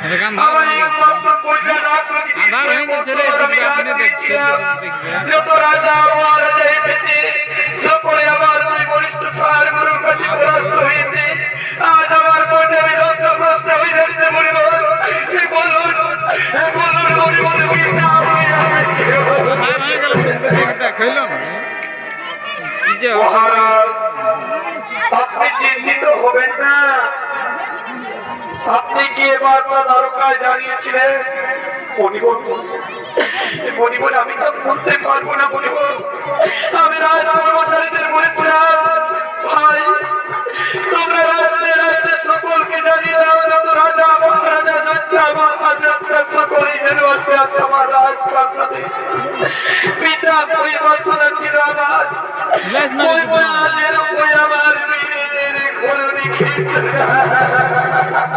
আমার একমাত্র কন্যা রাজনীতি আধার গেছে রে, আমি দেখবে, আপনি রাজনীতি দেখতে- ছিলাম। দেখবে। যত রাজা মহারাজা এসেছে সকলে আমার দুই বলিষ্ঠ সার গুরুর কাছে পরাস্ত হয়েছে আজ আমার হয়ে যাচ্ছে বলুন বলুন যে হচ্ছে? মহারাজ আপনি চিন্তিত হবেন না আপনি কি এবার বা দ্বারকায় জানিয়েছিলেন? আমি তো বলতে পারব না মণিবন আমি রাজ কর্মচারীদের বলেছিলাম ভাই তোমরা রাজ্যে রাজ্যে সকলকে জানিয়ে দাও যত রাজা মহারাজা যাত্রা মহাযাত্রা সকলেই যেন আছে আছে আমার রাজপ্রাসাদে। পিতা পরিবার ছিল আমার।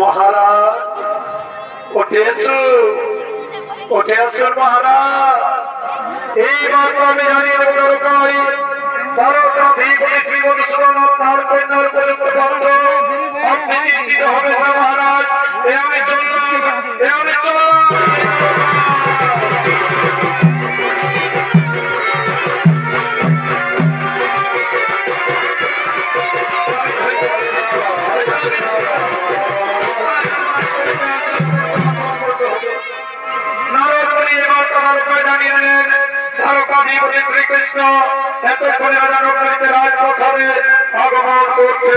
মহারাজ উঠে আসুন উঠে আসুন মহারাজ? এইবার আমি জানি দরকারি তারকা জীবন সুমন আপনার কন্যার উপযুক্ত বন্ধ আপনি চিন্তিত হবে মহারাজ। এ আমি চললাম, এ আমি চললাম। দ্বারকাধিপতি শ্রীকৃষ্ণ এতক্ষণে রাজা নগরীতে রাজপ্রসাদে আগমন করছে।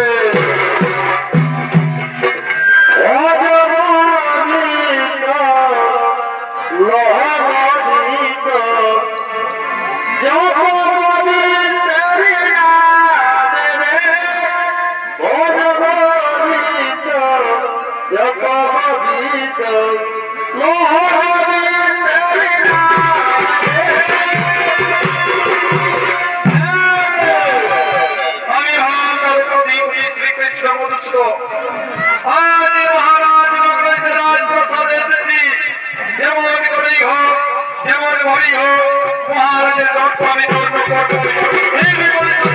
দর্প আমি ধর্ম করব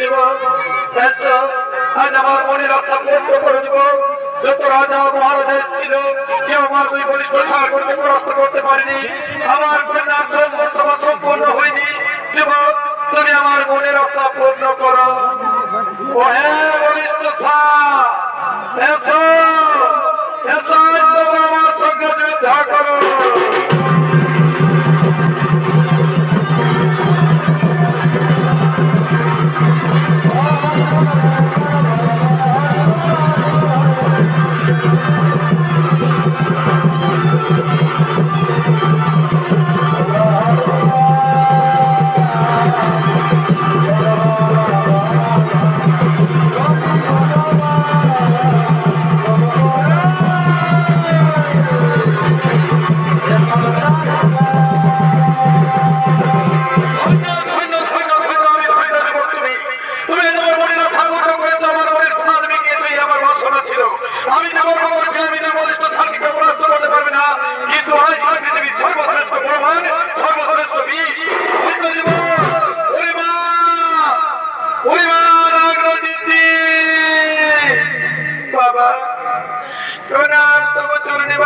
জীবন আজ আমার মনে রক্ষা পূর্ণ করে দিব। যত রাজা মহারাজা ছিল, কেউ আমার দুই বলিষ্ঠ সাগরকে পরাস্ত করতে পারেনি। আমার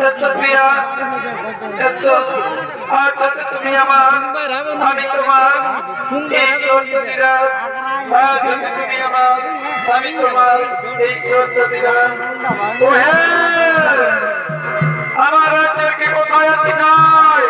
এক সরপিয়া একশো আজ তুমি আমার আমি তোমার এই সৌন্দর্যরা আজ তুমি আমার কোথায় আছে নয়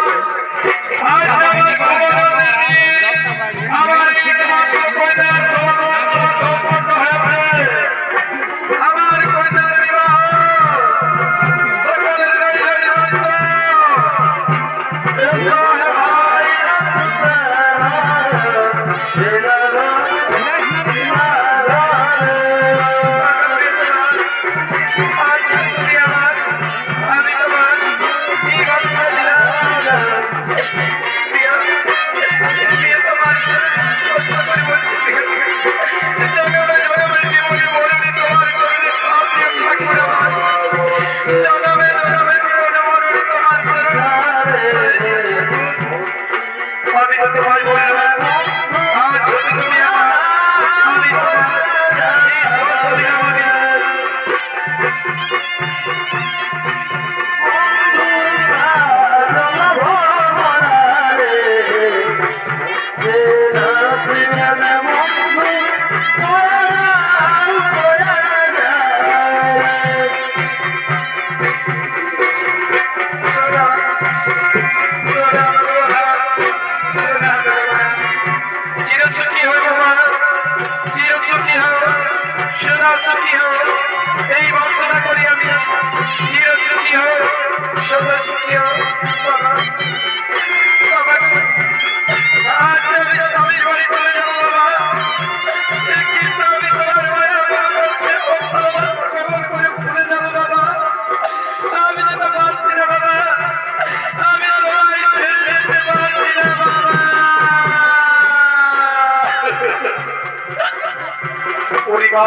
যাইবা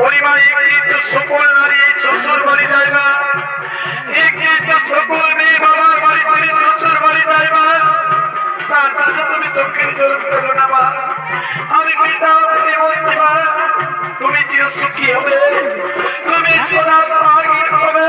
পরিবার একটু সকল নারী শ্বশুর বাড়ি যাইবা। একটু সকল মেয়ে বাবার বাড়ি তুমি শ্বশুর বাড়ি যাইবা। তার কাছে তুমি দক্ষিণ জরুর করব না আমি পিতা তুমি বলছি তুমি চির সুখী হবে। তুমি সোনা হবে।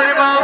Arriba.